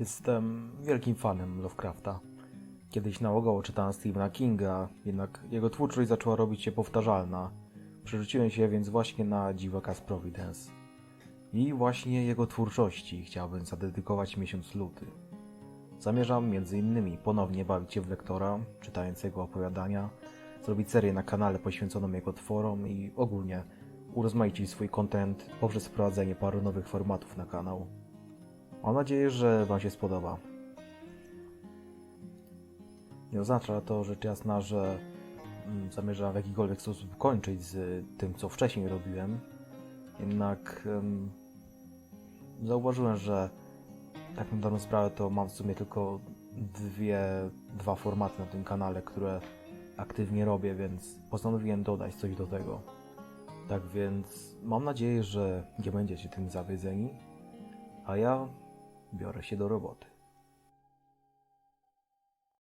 Jestem wielkim fanem Lovecrafta. Kiedyś nałogowo czytałem Stephena Kinga, jednak jego twórczość zaczęła robić się powtarzalna. Przerzuciłem się więc właśnie na Dziwaka z Providence. I właśnie jego twórczości chciałbym zadedykować miesiąc luty. Zamierzam m.in. ponownie bawić się w lektora, czytając jego opowiadania, zrobić serię na kanale poświęconą jego tworom i ogólnie urozmaicić swój content poprzez wprowadzenie paru nowych formatów na kanał. Mam nadzieję, że Wam się spodoba. Nie oznacza to rzecz jasna, że mm, zamierzam w jakikolwiek sposób kończyć z tym, co wcześniej robiłem. Jednak em, zauważyłem, że tak na dobrą sprawę to mam w sumie tylko dwie, dwa formaty na tym kanale, które aktywnie robię, więc postanowiłem dodać coś do tego. Tak więc mam nadzieję, że nie będziecie tym zawiedzeni, a ja biorę się do roboty.